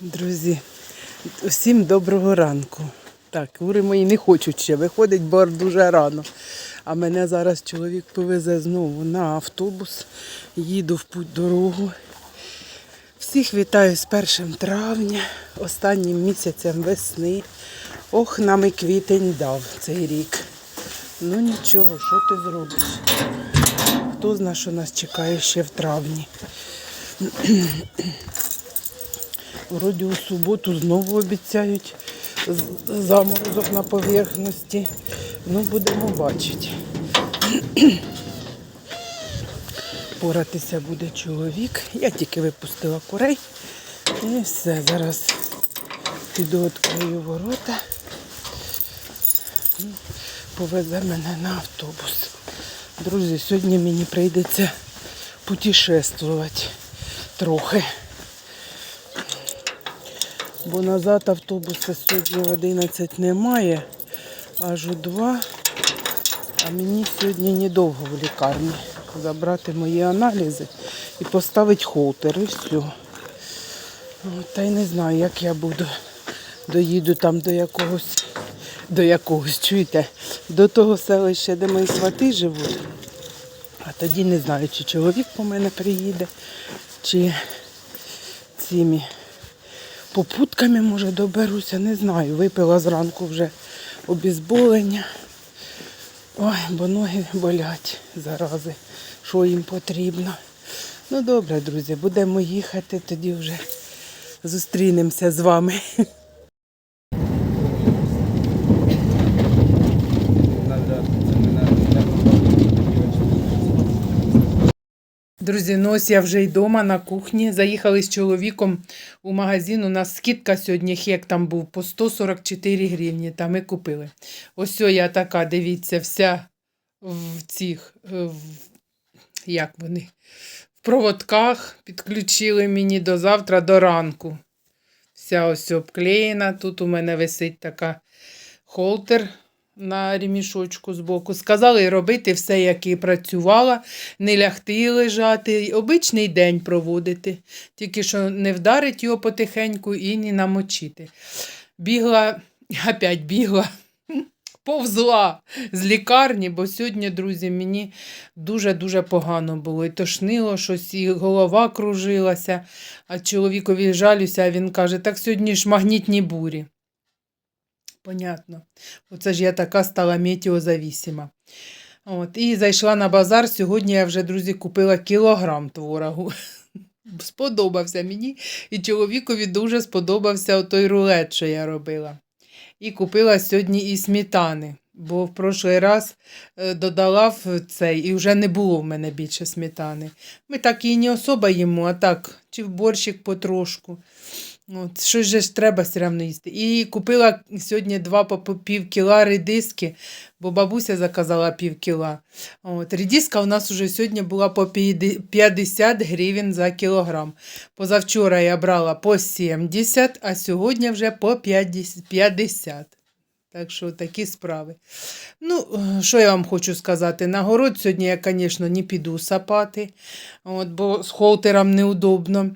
Друзі, усім доброго ранку. Так, кури мої не хочуть ще виходить, бо дуже рано. А мене зараз чоловік повезе знову на автобус. Їду в путь дорогу. Всіх вітаю з 1 травня, останнім місяцем весни. Ох, нам і квітень дав цей рік. Ну нічого, що ти зробиш? Хто знає, що нас чекає ще в травні. Вроді у суботу знову обіцяють заморозок на поверхності. Ну, будемо бачити. Поратися буде чоловік. Я тільки випустила курей. І все, зараз піду відкрию ворота. І Повезе мене на автобус. Друзі, сьогодні мені прийдеться путешествувати трохи. Бо назад автобуса сьогодні в 11 немає, аж у 2. А мені сьогодні недовго в лікарні забрати мої аналізи і поставити холтер і все. Та й не знаю, як я буду. Доїду там до якогось, до якогось, чуєте, до того селища, де мої свати живуть. А тоді не знаю, чи чоловік по мене приїде, чи цими попутками, може, доберуся, не знаю. Випила зранку вже обізболення. Ой, бо ноги болять зарази, що їм потрібно. Ну добре, друзі, будемо їхати, тоді вже зустрінемося з вами. Друзі, ну ось я вже й вдома на кухні. Заїхали з чоловіком у магазин. У нас скидка сьогодні хек там був по 144 гривні. Та ми купили. Ось я така, дивіться, вся в цих, е, в, як вони, в проводках підключили мені до завтра, до ранку. Вся ось обклеєна. Тут у мене висить така холтер на ремішочку збоку. Сказали робити все, як і працювала, не лягти лежати, обичний день проводити, тільки що не вдарить його потихеньку і не намочити. Бігла, опять бігла, повзла з лікарні, бо сьогодні, друзі, мені дуже-дуже погано було. І тошнило щось, і голова кружилася, а чоловікові жалюся, а він каже, так сьогодні ж магнітні бурі. Понятно. Оце ж я така стала метеозавісима. От, і зайшла на базар. Сьогодні я вже, друзі, купила кілограм творогу. Сподобався мені. І чоловікові дуже сподобався той рулет, що я робила. І купила сьогодні і сметани, бо в прошлий раз е, додала в цей, і вже не було в мене більше сметани. Ми так і не особо їмо, а так, чи в борщик потрошку. От, щось же ж треба все одно їсти. І купила сьогодні два пів кіла редиски, бо бабуся заказала пів кіла. От, редиска у нас уже сьогодні була по 50 гривень за кілограм. Позавчора я брала по 70, а сьогодні вже по 50. Так що такі справи. Ну, що я вам хочу сказати? На город сьогодні я, звісно, не піду сапати, от, бо з холтером неудобно.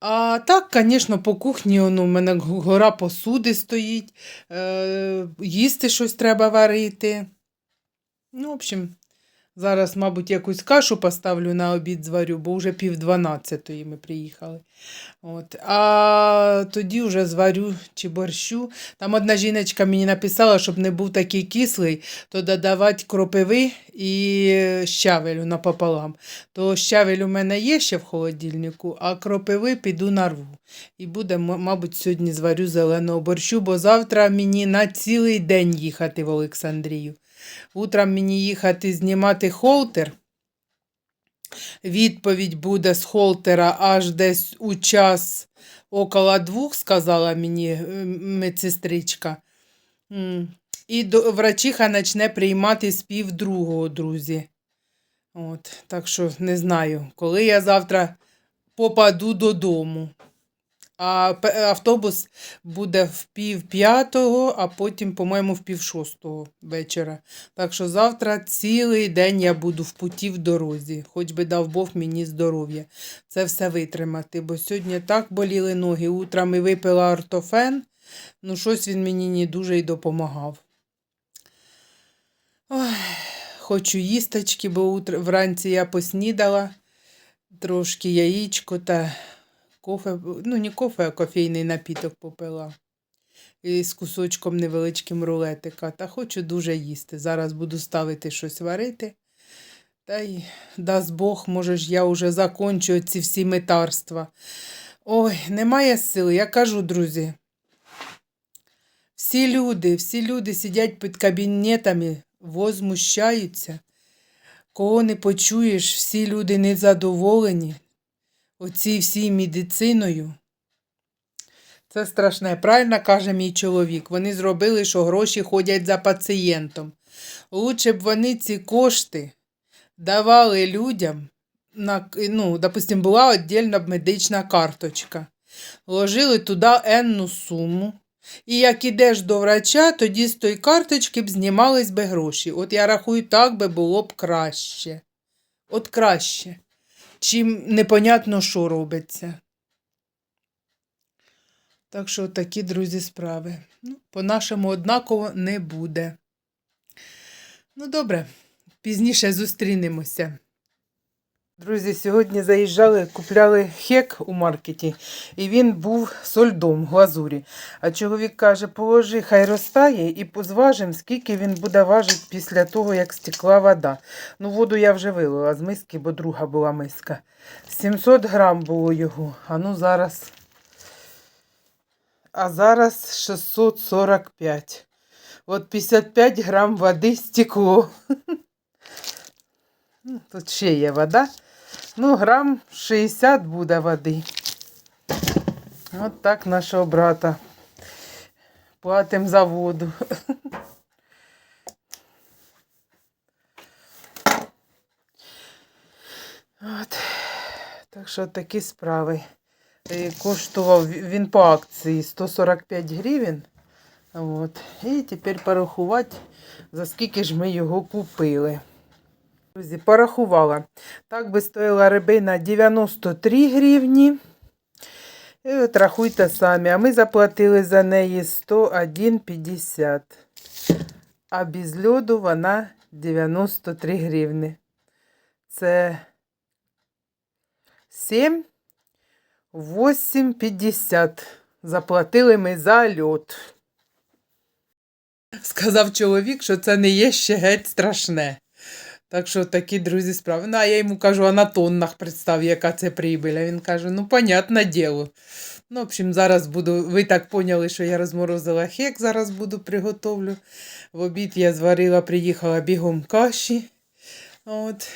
А так, звісно, по кухні ну, у мене гора посуди стоїть, е, їсти щось треба варити. Ну, в общем, зараз, мабуть, якусь кашу поставлю на обід зварю, бо вже пів дванадцятої ми приїхали. От. А тоді вже зварю чи борщу. Там одна жіночка мені написала, щоб не був такий кислий, то додавати кропиви і щавелю напополам. То щавель у мене є ще в холодильнику, а кропиви піду нарву. І буде, мабуть, сьогодні зварю зеленого борщу, бо завтра мені на цілий день їхати в Олександрію. Утром мені їхати знімати холтер. Відповідь буде з холтера аж десь у час около двох, сказала мені е, медсестричка. І до, врачиха почне приймати з пів другого, друзі. От, так що не знаю, коли я завтра попаду додому. А автобус буде в пів п'ятого, а потім, по-моєму, в пів шостого вечора. Так що завтра цілий день я буду в путі в дорозі, хоч би дав Бог мені здоров'я. Це все витримати, бо сьогодні так боліли ноги. Утром і випила ортофен, ну щось він мені не дуже й допомагав. Ой, хочу їсточки, бо вранці я поснідала трошки яєчко та кофе, ну не кофе, а кофейний напіток попила. І з кусочком невеличким рулетика. Та хочу дуже їсти. Зараз буду ставити щось варити. Та й дасть Бог, може ж я вже закончу ці всі метарства. Ой, немає сили. Я кажу, друзі. Всі люди, всі люди сидять під кабінетами, возмущаються. Кого не почуєш, всі люди незадоволені оцій всій медициною. Це страшне. Правильно каже мій чоловік. Вони зробили, що гроші ходять за пацієнтом. Лучше б вони ці кошти давали людям. На, ну, допустим, була віддільна медична карточка. Ложили туди енну суму. І як ідеш до врача, тоді з тої карточки б знімались би гроші. От я рахую, так би було б краще. От краще, чим непонятно, що робиться. Так що такі, друзі, справи. Ну, по-нашому однаково не буде. Ну, добре, пізніше зустрінемося. Друзі, сьогодні заїжджали, купляли хек у маркеті, і він був со льдом, глазурі. А чоловік каже, положи, хай розтає і позважимо, скільки він буде важити після того, як стекла вода. Ну, воду я вже вилила з миски, бо друга була миска. 700 грам було його, а ну зараз. А зараз 645. От 55 грам води стекло. Ну, Тут ще є вода. Ну, грам 60 буде води. От так нашого брата. Платимо за воду. От. Так що такі справи. І коштував він по акції 145 гривень. От. І тепер порахувати, за скільки ж ми його купили. Друзі, порахувала. Так би стоїла рибина 93 гривні. І от рахуйте самі. А ми заплатили за неї 101,50. А без льоду вона 93 гривні. Це 7, 8,50. Заплатили ми за льод. Сказав чоловік, що це не є ще геть страшне. Так що такі друзі справи. Ну, а я йому кажу, а на тоннах представ, яка це прибиль. А він каже, ну, понятне діло. Ну, в общем, зараз буду. Ви так поняли, що я розморозила хек, зараз буду приготовлю. В обід я зварила, приїхала бігом каші. От.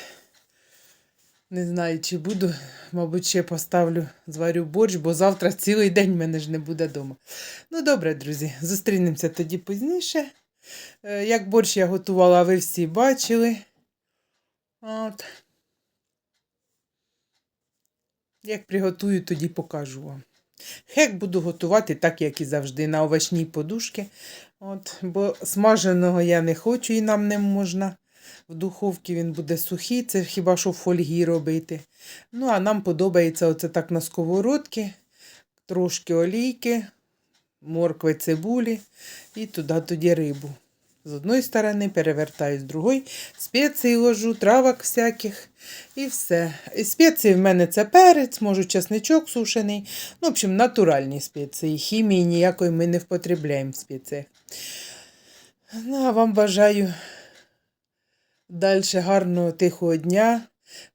Не знаю, чи буду, мабуть, ще поставлю, зварю борщ, бо завтра цілий день мене ж не буде вдома. Ну, добре, друзі, зустрінемося тоді пізніше. Е, Як борщ я готувала, ви всі бачили. От. Як приготую, тоді покажу вам. Хек буду готувати так, як і завжди, на овочній подушці. От, бо смаженого я не хочу і нам не можна. В духовці він буде сухий, це хіба що фольгі робити. Ну, а нам подобається оце так на сковородці, трошки олійки, моркви, цибулі і туди тоді рибу. З одної сторони перевертаю з другої, спеції ложу, травок всяких і все. І спеції в мене це перець, можу чесничок сушений. Ну, в общем, натуральні спеції. Хімії ніякої ми не впотребляємо в спеціях. Ну, а вам бажаю далі гарного тихого дня.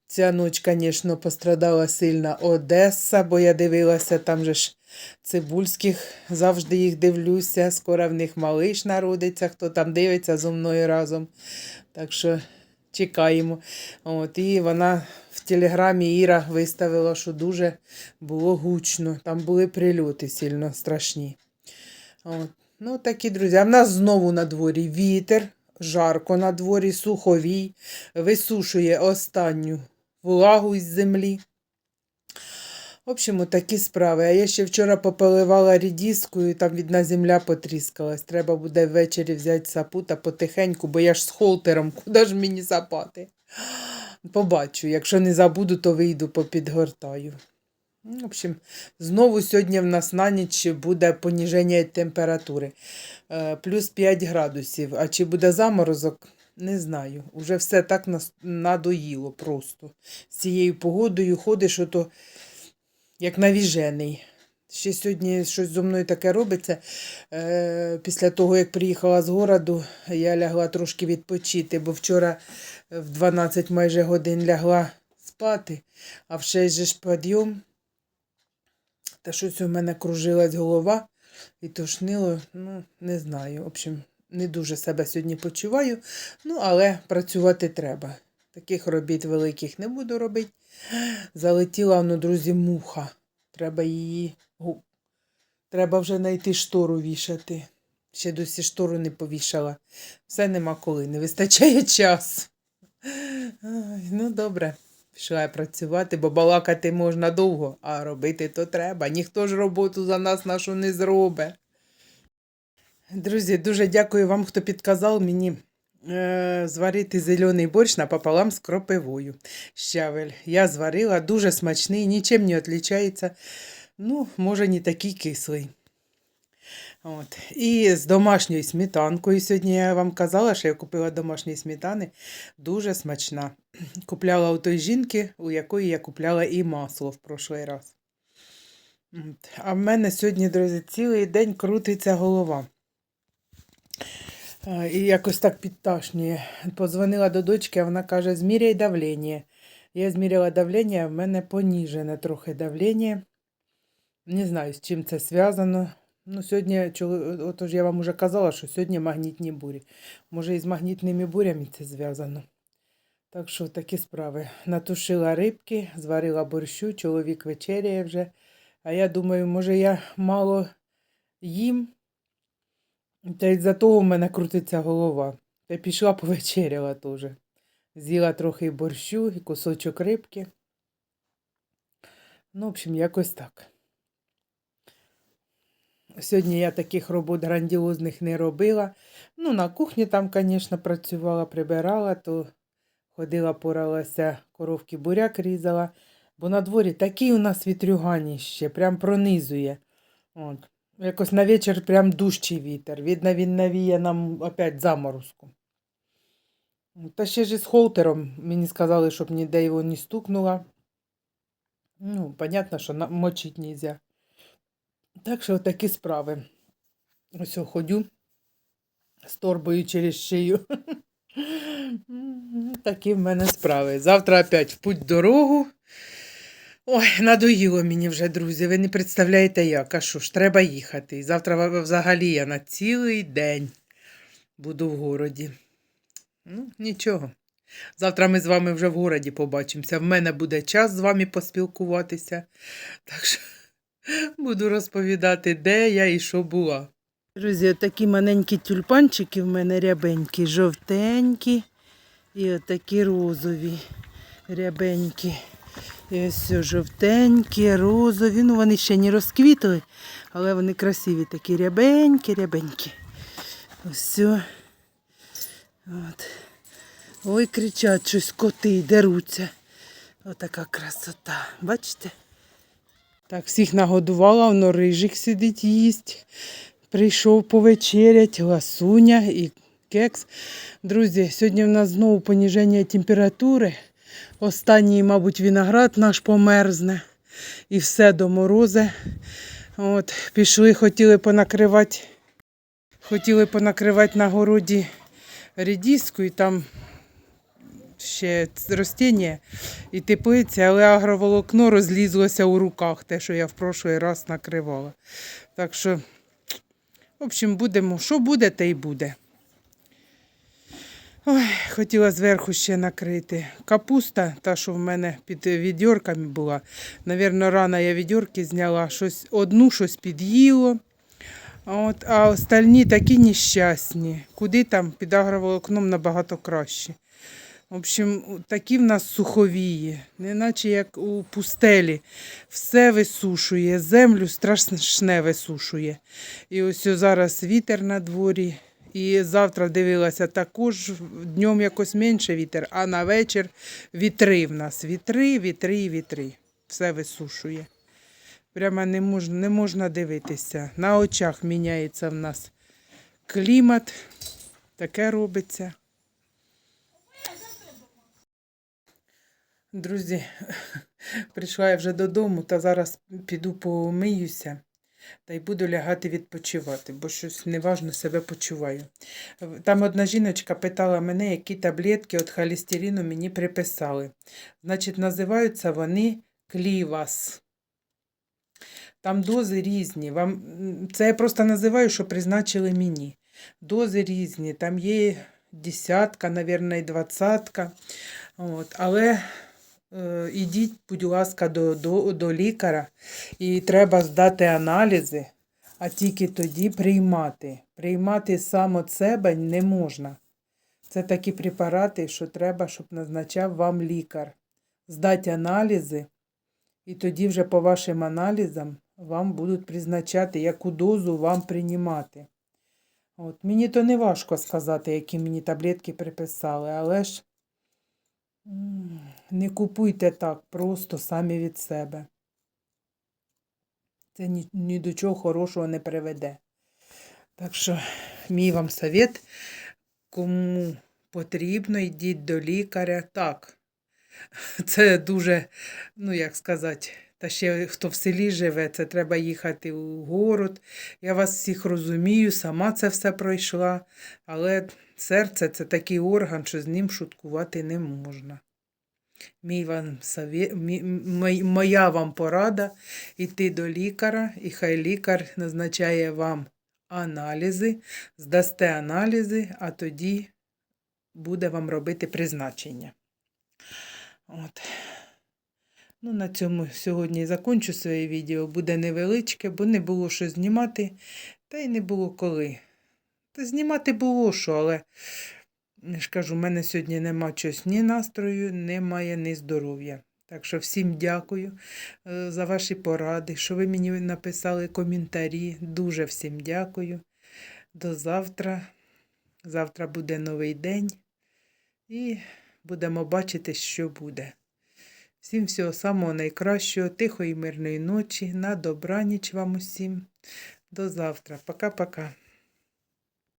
Ця ніч, звісно, пострадала сильно Одеса, бо я дивилася, там же ж цибульських завжди їх дивлюся. Скоро в них малиш народиться, хто там дивиться зо мною разом. Так що чекаємо. От, і вона в телеграмі Іра виставила, що дуже було гучно. Там були прильоти сильно страшні. От. Ну, такі друзі. А в нас знову на дворі вітер, жарко на дворі, суховій, висушує останню влагу із землі. В общем, такі справи. А я ще вчора попиливала рідіскою, там відна земля потріскалась. Треба буде ввечері взяти сапу та потихеньку, бо я ж з холтером, куди ж мені сапати? Побачу, якщо не забуду, то вийду попідгортаю. В общем, знову сьогодні в нас на ніч буде поніження температури. Е, плюс 5 градусів. А чи буде заморозок? Не знаю. Уже все так надоїло просто. З цією погодою ходиш, ото як навіжений. Ще сьогодні щось зо мною таке робиться. Е, після того, як приїхала з городу, я лягла трошки відпочити, бо вчора в 12 майже годин лягла спати, а в 6 же ж підйом. Та щось у мене кружилась голова і тошнило, ну, не знаю. В общем, не дуже себе сьогодні почуваю, ну, але працювати треба. Таких робіт великих не буду робити. Залетіла, ну, друзі, муха. Треба її. Треба вже знайти штору вішати. Ще досі штору не повішала. Все нема коли, не вистачає часу. Ай, ну, добре. Пішла я працювати, бо балакати можна довго, а робити то треба. Ніхто ж роботу за нас нашу не зробить. Друзі, дуже дякую вам, хто підказав мені зварити зелений борщ напополам з кропивою. Щавель. Я зварила, дуже смачний, нічим не відрізняється. Ну, може, не такий кислий. От. І з домашньою сметанкою. Сьогодні я вам казала, що я купила домашні сметани. Дуже смачна. Купляла у той жінки, у якої я купляла і масло в прошлий раз. От. А в мене сьогодні, друзі, цілий день крутиться голова. І якось так підташнює. Позвонила до дочки, а вона каже, зміряй давлення. Я зміряла давлення, в мене поніжене трохи давлення. Не знаю, з чим це зв'язано. Ну, сьогодні, отож я вам уже казала, що сьогодні магнітні бурі. Може, і з магнітними бурями це зв'язано. Так що такі справи. Натушила рибки, зварила борщу, чоловік вечеряє вже. А я думаю, може, я мало їм, та й за того в мене крутиться голова. Та пішла повечеряла теж. З'їла трохи борщу і кусочок рибки. Ну, в общем, якось так. Сьогодні я таких робот грандіозних не робила. Ну, на кухні там, звісно, працювала, прибирала, то ходила, поралася, коровки буряк різала. Бо на дворі такий у нас вітрюганіще, прям пронизує. От. Якось на вечір прям дужчий вітер. Видно, він навіє нам опять заморозку. Та ще ж із холтером мені сказали, щоб ніде його не стукнуло. Ну, понятно, що мочить нельзя. Так що такі справи. Ось я ходю з торбою через шию. Такі в мене справи. Завтра опять в путь дорогу. Ой, надоїло мені вже, друзі. Ви не представляєте як. А що ж, треба їхати. І завтра взагалі я на цілий день буду в городі. Ну, нічого. Завтра ми з вами вже в городі побачимося. В мене буде час з вами поспілкуватися. Так що буду розповідати, де я і що була. Друзі, такі маленькі тюльпанчики в мене рябенькі, жовтенькі і отакі розові рябенькі. І ось все жовтенькі, розові. Ну, вони ще не розквітли, але вони красиві такі рябенькі, рябенькі. Ось. От. Ой, кричать щось коти, деруться. Отака красота. Бачите? Так, всіх нагодувала, воно рижик сидить їсть. Прийшов повечерять, ласуня і кекс. Друзі, сьогодні в нас знову поніження температури. Останній, мабуть, виноград наш померзне. І все до морози. От, пішли, хотіли понакривати, хотіли понакривати на городі рідіску, і там ще ростіння і теплиця, але агроволокно розлізлося у руках, те, що я в прошлий раз накривала. Так що, в общем, будемо, що буде, те й буде. Ой, хотіла зверху ще накрити. Капуста, та, що в мене під відьорками була. Навірно, рано я відьорки зняла, щось, одну щось під'їло. От, а остальні такі нещасні. Куди там під агроволокном набагато краще. В общем, такі в нас суховії, неначе як у пустелі. Все висушує, землю страшне висушує. І ось зараз вітер на дворі. І завтра дивилася також днем якось менше вітер, а на вечір вітри в нас. Вітри, вітри, вітри. Все висушує. Прямо не можна, не можна дивитися. На очах міняється в нас клімат. Таке робиться. Друзі, прийшла я вже додому, та зараз піду помиюся та й буду лягати відпочивати, бо щось неважно себе почуваю. Там одна жіночка питала мене, які таблетки від холестерину мені приписали. Значить, називаються вони клівас. Там дози різні. Вам... Це я просто називаю, що призначили мені. Дози різні. Там є десятка, мабуть, і двадцятка. От. Але ідіть, будь ласка, до, до, до лікаря і треба здати аналізи, а тільки тоді приймати. Приймати сам себе не можна. Це такі препарати, що треба, щоб назначав вам лікар. Здати аналізи, і тоді вже по вашим аналізам вам будуть призначати, яку дозу вам приймати. От, мені то не важко сказати, які мені таблетки приписали, але ж не купуйте так просто самі від себе. Це ні, ні до чого хорошого не приведе. Так що, мій вам совет, кому потрібно, йдіть до лікаря. Так, це дуже, ну як сказати, та ще хто в селі живе, це треба їхати у город. Я вас всіх розумію, сама це все пройшла, але серце це такий орган, що з ним шуткувати не можна. Мій вам совє... мій- моя вам порада йти до лікаря, і хай лікар назначає вам аналізи, здасте аналізи, а тоді буде вам робити призначення. От. Ну, на цьому сьогодні закончу своє відео. Буде невеличке, бо не було що знімати, та й не було коли. Та знімати було що, але ж кажу, в мене сьогодні нема чогось ні настрою, немає ні здоров'я. Так що всім дякую е, за ваші поради, що ви мені написали коментарі. Дуже всім дякую. До завтра. Завтра буде новий день. І будемо бачити, що буде. Всім всього самого найкращого, тихої мирної ночі, на добраніч вам усім. До завтра. Пока-пока.